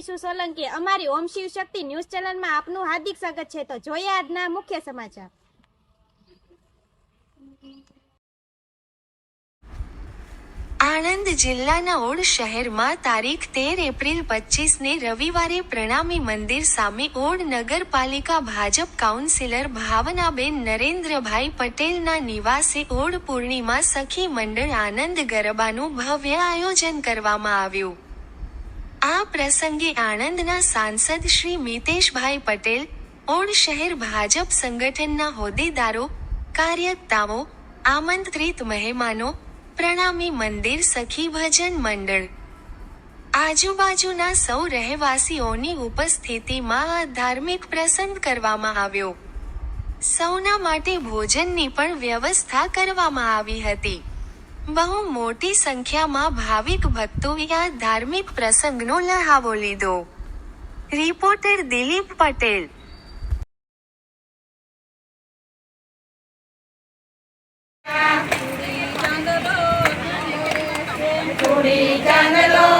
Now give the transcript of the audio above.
વિશુ સોલંકી. અમારી ઓમ શિવ શક્તિ ન્યૂઝ ચેનલમાં આપનું હાર્દિક સ્વાગત છે. તો જોઈએ આજના મુખ્ય સમાચાર. આણંદ જિલ્લાના ઓડ શહેરમાં તારીખ તેર એપ્રિલ પચીસને રવિવારે પ્રણામી મંદિર સામે ઓડ નગરપાલિકા ભાજપ કાઉન્સિલર ભાવનાબેન નરેન્દ્રભાઈ પટેલના નિવાસે ઓડ પૂર્ણિમા સખી મંડળ આનંદ ગરબાનું ભવ્ય આયોજન કરવામાં આવ્યું. આ પ્રસંગે આણંદના સાંસદ શ્રી મિતેશભાઈ પટેલ ઓડ શહેર ભાજપ સંગઠનના હોદ્દેદારો, કાર્યકર્તાઓ, આમંત્રિત મહેમાનો, પ્રણામી મંદિર સખી ભજન મંડળ. આજુબાજુના સૌ રહેવાસીઓની ઉપસ્થિતિમાં આ ધાર્મિક પ્રસંગ કરવામાં આવ્યો. સૌના માટે ભોજનની પણ વ્યવસ્થા કરવામાં આવી હતી. બહુ મોટી સંખ્યામાં ભાવિક ભક્તોએ આ ધાર્મિક પ્રસંગનો લહાવો લીધો. રિપોર્ટર દિલીપ પટેલ. ભર્યા